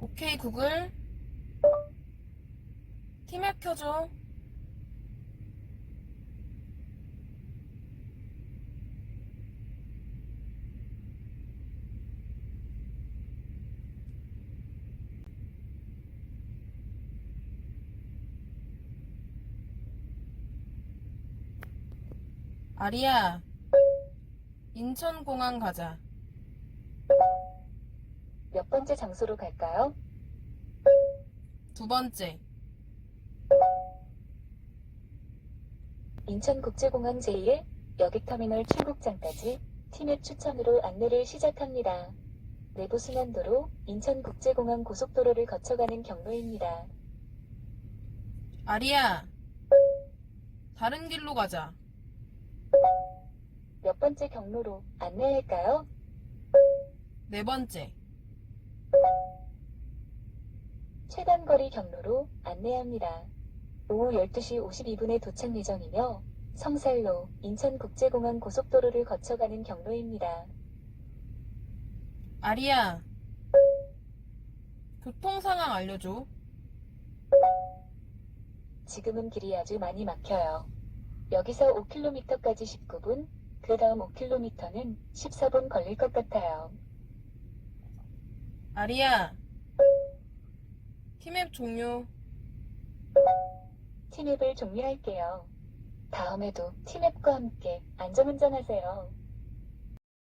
오케이 구글. 티맵 켜줘. 아리야 인천공항 가자 몇 번째 장소로 갈까요? 두 번째 인천국제공항 제1 여객터미널 출국장까지 티맵 추천으로 안내를 시작합니다. 내부 순환도로 인천국제공항 고속도로를 거쳐가는 경로입니다. 아리야 다른 길로 가자 몇 번째 경로로 안내할까요? 네 번째 최단거리 경로로 안내합니다. 오후 12시 52분에 도착 예정이며 성살로 인천국제공항 고속도로를 거쳐가는 경로입니다. 아리야 교통 상황 알려줘 지금은 길이 아주 많이 막혀요. 여기서 5km까지 19분, 그 다음 5km는 14분 걸릴 것 같아요. 아리야 티맵 종료 티맵을 종료할게요. 다음에도 티맵과 함께 안전운전하세요.